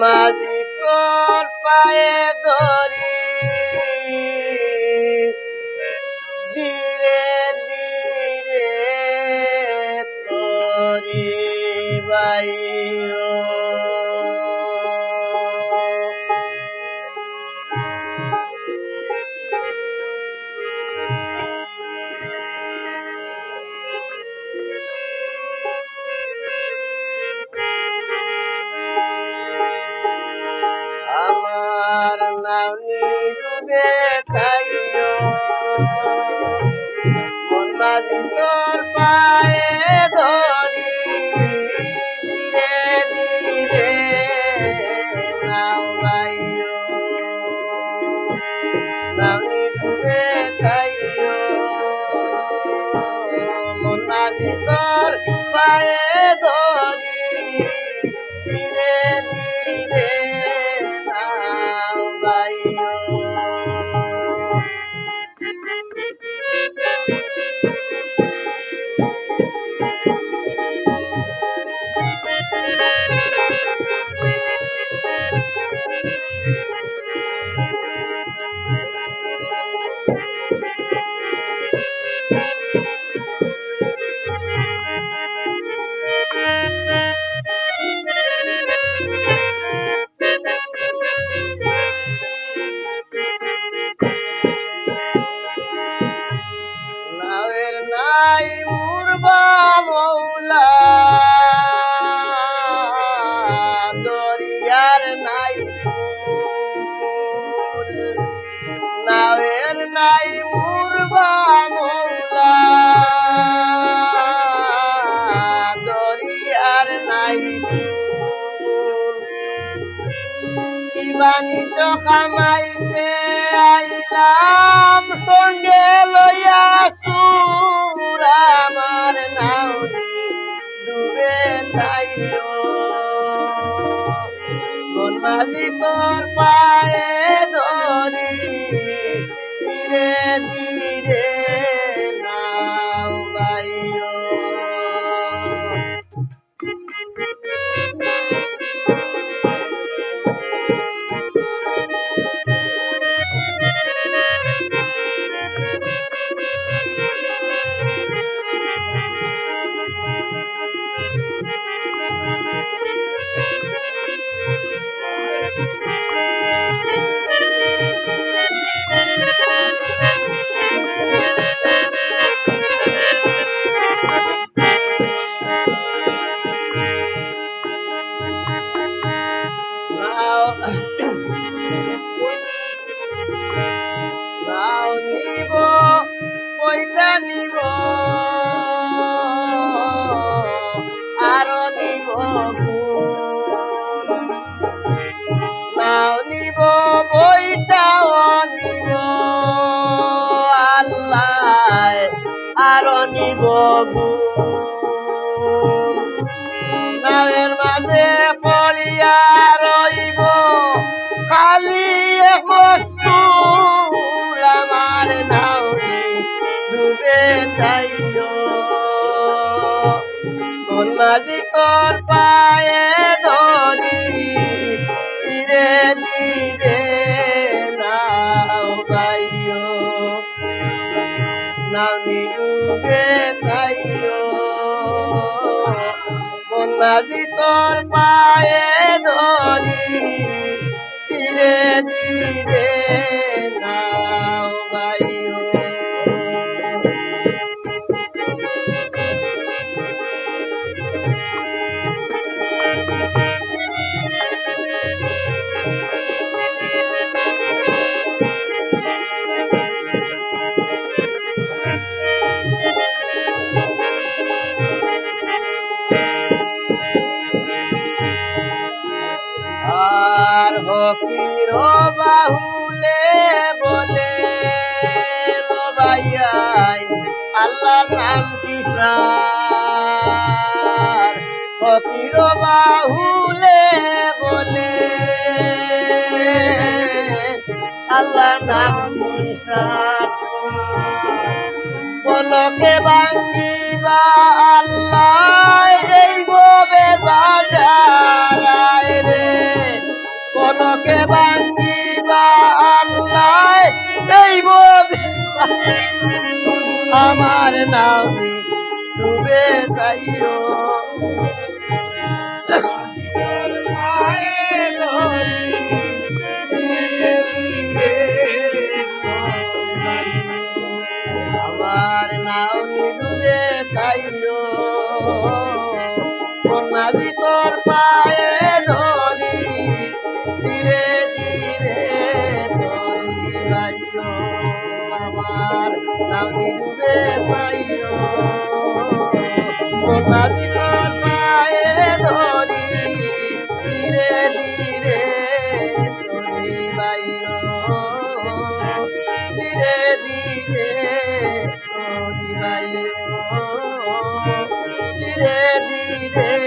মাঝি তোর পায়ে ধরি। ধীরে ধীরে তরি বাইও ডুবে চাইও। মন মাঝি তোর পায়ে ধীরে। বাণিজ্য কামাইতে আইলাম, সঙ্গে লইয়া সুর আমার নাওনি ডুবে যাইল। মনমাজি তোর পায়ে ধরি ধীরে ধীরে নামের মাঝে পড়িয়া রইব, খালি মস্তুল আমার নাওনি ডুবে যাইও মন মাঝি তোর পায়ে ধরি, ধীরে ধীরে নাও বাইও নাওনি ডুবে মাঝি তোর পায়ে আপনার ফকির বাহুলে বলে, আল্লাহ নাম বলকে বাঙ্গিবা আল্লাহ এই গোবে বাজার রে। বলকে বাঙ্গিবা আল্লাহ এই গোবে আমার নাম ডুবে যাইও আমার নাম নিরুবে পাইও ধরি ধীরে ধীরে ধীরে ধীরে ধীরে ধীরে